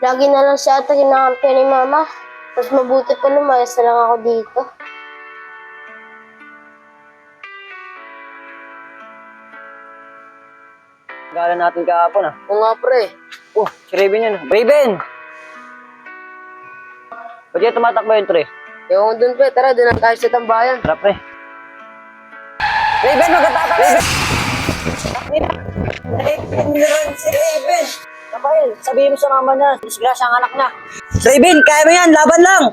Lagi na lang siya ata kinakampiyan ni Mama. Mas mabuti pa lumayas na lang ako dito. Gala natin kahapon ah. Oo nga, pre. Oh, si Raven yun. Raven! Ba't yan tumatakbo yun, Tre? Ewan ko dun, pre. Tara, doon na tayo sa tambayan. Tara, pre. Raven, magkataka! Raven! Raven, si Raven! Rafael, sabihin mo sa mama na, disgrasya ang anak na. Raven, kaya mo yan, laban lang!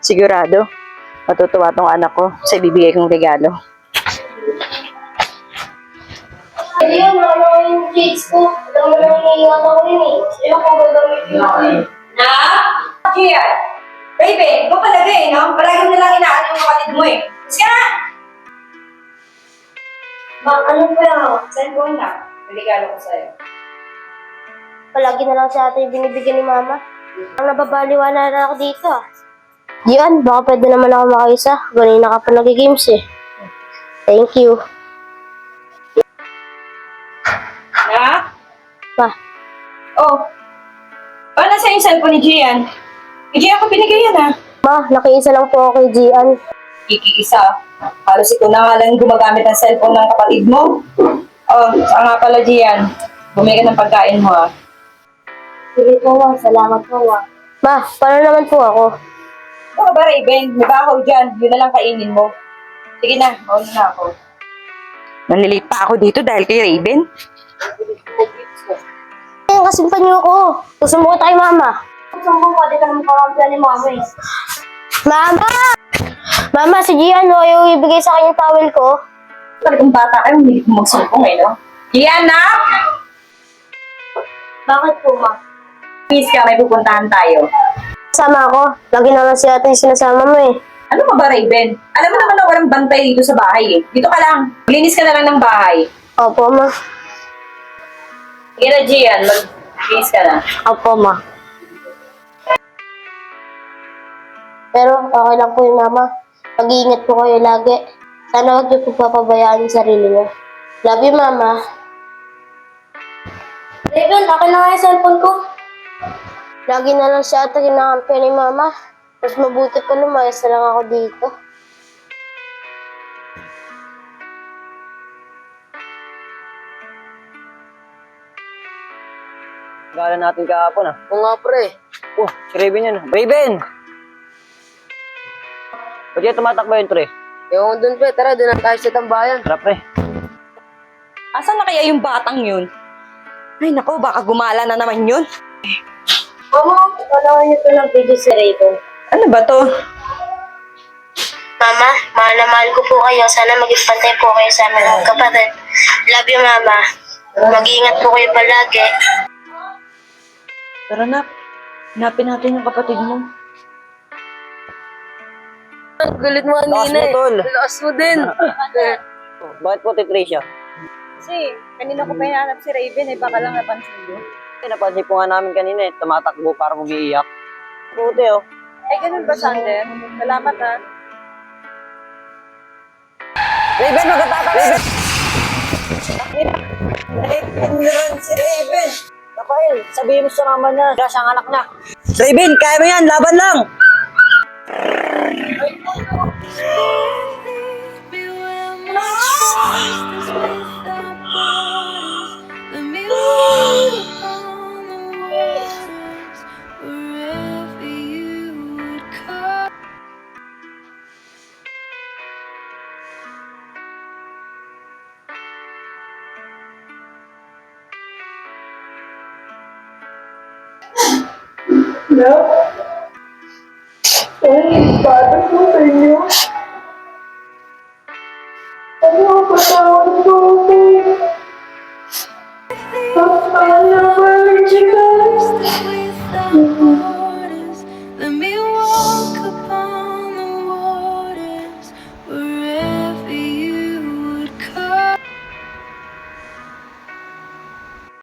Sigurado, matutuwa tong anak ko sa ibibigay kong regalo. Hindi yun, wala na yung kids ko. Alam mo nang iniiwan ako yun eh. Sino ko gagamitin ko eh? Na? Kian! Raven, ikaw talaga eh, no? Palagi mo lang inaan yung kapatid mo eh. Mas ka na! Ma, ano po yan? Cellphone na. Regalo ko sa'yo. Palagi na lang sa atin binibigyan ni Mama. Ang nababaliwa na rin ako dito ah. Diyan, baka pwede naman ako makaisa. Ganina ka pa nag-games eh. Thank you. Oh. Paano sa yung cellphone ni Gian? Kay Gian ko binigay yan ah. ma, nakiisa lang po ako kay Gian. Ikiisa. Halos ikaw na nga lang gumagamit ng cellphone ng kapatid mo. Oh, saan nga pala Gian? Bumili ka ng pagkain mo ah. Sige po ma, salamat po ma. Ma, paano naman po ako? Oo ba Raven? May bahaw dyan. Yun na lang kainin mo. Sige na, mauna na ako. Nalilate pa ako dito dahil kay Raven. Eh, kasimpan niyo ako. Gusto mo ko tayo, Mama. Mo ko, pwede ka naman kakampiyan ni Mama eh. Mama! Mama, si Gian, no, yung ibigay sa akin yung towel ko. Talagang bata kayo, hindi ko magsumpong eh, no? Gian na! Bakit po, Ma? Please ka, may pupuntahan tayo. Sama ako. Lagi na lang si ate yung sinasama mo eh. Ano ba ba, Raven? Alam mo naman na walang bantay dito sa bahay eh. Dito ka lang. Linis ka na lang ng bahay. Opo, Ma. Sige na, Gian. Mag-linis ka na. Opo, Ma. Pero okay lang po yung Mama. Mag-iingat po kayo lagi. Sana huwag niyo po papabayaan yung sarili niyo. Love you, Mama. Raven, akin na nga yung cellphone ko. Lagi na lang siya ata kinakampiyan ni Mama. Mas mabuti pa lumayas na lang ako dito. Gala natin kahapon ah. Oo nga, pre. Oh, si Raven yun. Raven! Ba't yan tumatakbo yun, Tre? Ewan ko dun, pre. Tara, doon na tayo sa tambayan. Tara, pre. Asan na kaya yung batang yun? Ay nako, baka gumala na naman yun. Mama, panoorin niyo ito ng video si Raven. Ano ba to? Mama, mahal na mahal ko po kayo. Sana maging pantay po kayo sa amin kapatid. Love you, Mama. Mag-iingat po kayo palagi. Tara na, hanapin natin yung kapatid mo. Ang galit mo Lakas kanina mo, eh. tol. Lakas mo din. Oh, bakit po, Tricia? Kasi, kanina ko pa hinahanap si Raven eh, baka lang napansin mo. Eh, napansin po nga namin kanina eh. Tumatakbo para mag-iiyak. Buti oh. Ay, ganun ba, Sander? Salamat ha. Raven, magkataka! Raven! Raven, si Raven! Rafael, sabihin mo sa mama na, grasya ang anak na. Raven, kaya mo yan, laban lang! Me Love? Ay, bata po sa inyo. Ano ang patawad po ako? Papa, love, chicken.